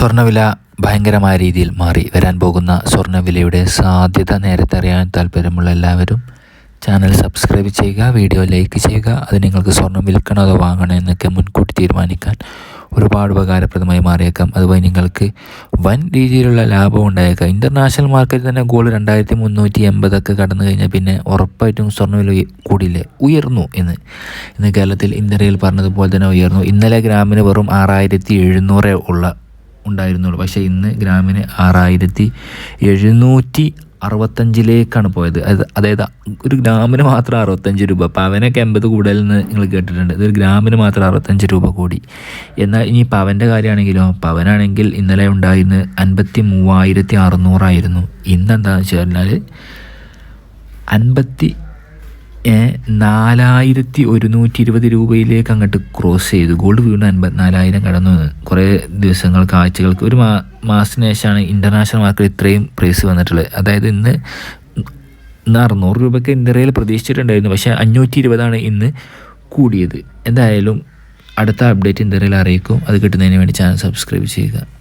സ്വർണവില ഭയങ്കരമായ രീതിയിൽ മാറി. വരാൻ പോകുന്ന സ്വർണവിലയുടെ സാധ്യത നേരത്തെ അറിയാൻ താല്പര്യമുള്ള എല്ലാവരും ചാനൽ സബ്സ്ക്രൈബ് ചെയ്യുക വീഡിയോ ലൈക്ക് ചെയ്യുക. അത് നിങ്ങൾക്ക് സ്വർണം വിൽക്കണോ അതോ വാങ്ങണോ എന്നൊക്കെ മുൻകൂട്ടി തീരുമാനിക്കാൻ ഒരുപാട് ഉപകാരപ്രദമായി മാറിയേക്കാം. അതുപോലെ നിങ്ങൾക്ക് വൻ രീതിയിലുള്ള ലാഭം ഉണ്ടായേക്കാം. ഇന്റർനാഷണൽ മാർക്കറ്റിൽ തന്നെ ഗോൾഡ് രണ്ടായിരത്തി മുന്നൂറ്റി എൺപതൊക്കെ കടന്നു കഴിഞ്ഞാൽ പിന്നെ ഉറപ്പായിട്ടും സ്വർണവില കൂടിയില്ലേ ഉയർന്നു എന്ന്. ഇന്ന് കേരളത്തിൽ ഇന്ത്യയിൽ പറഞ്ഞതുപോലെ തന്നെ ഉയർന്നു. ഇന്നലെ ഗ്രാമിന് വെറും ആറായിരത്തി എഴുന്നൂറ് ഉള്ള ഉണ്ടായിരുന്നുള്ളൂ. പക്ഷേ ഇന്ന് ഗ്രാമിന് ആറായിരത്തി എഴുന്നൂറ്റി അറുപത്തഞ്ചിലേക്കാണ് പോയത്. അത് അതായത് ഒരു ഗ്രാമിന് മാത്രം അറുപത്തഞ്ച് രൂപ. പവനൊക്കെ എൺപത് കൂടുതലെന്ന് നിങ്ങൾ കേട്ടിട്ടുണ്ട്. ഇതൊരു ഗ്രാമിന് മാത്രം അറുപത്തഞ്ച് രൂപ കൂടി. എന്നാൽ ഇനി പവന്റെ കാര്യമാണെങ്കിലോ? പവനാണെങ്കിൽ ഇന്നലെ ഉണ്ടായിരുന്നത് അൻപത്തി മൂവായിരത്തി അറുന്നൂറായിരുന്നു. ഇന്നെന്താണെന്ന് വെച്ച് കഴിഞ്ഞാൽ അൻപത്തി നാലായിരത്തി ഒരുന്നൂറ്റി ഇരുപത് രൂപയിലേക്ക് അങ്ങോട്ട് ക്രോസ് ചെയ്തു. ഗോൾഡ് വീണ്ടും അൻപത്തിനാലായിരം കടന്നു. കുറേ ദിവസങ്ങൾക്ക് ആഴ്ചകൾക്ക് ഒരു മാ മാസത്തിന് ശേഷമാണ് ഇന്റർനാഷണൽ മാർക്കറ്റ് ഇത്രയും പ്രൈസ് വന്നിട്ടുള്ളത്. അതായത് ഇന്ന് ഇന്ന് അറുന്നൂറ് രൂപയ്ക്ക് ഇന്ത്യയിൽ പ്രതീക്ഷിച്ചിട്ടുണ്ടായിരുന്നു. പക്ഷേ അഞ്ഞൂറ്റി ഇരുപതാണ് ഇന്ന് കൂടിയത്. എന്തായാലും അടുത്ത അപ്ഡേറ്റ് ഇന്ത്യയിൽ അറിയിക്കും. അത് കിട്ടുന്നതിന് വേണ്ടി ചാനൽ സബ്സ്ക്രൈബ് ചെയ്യുക.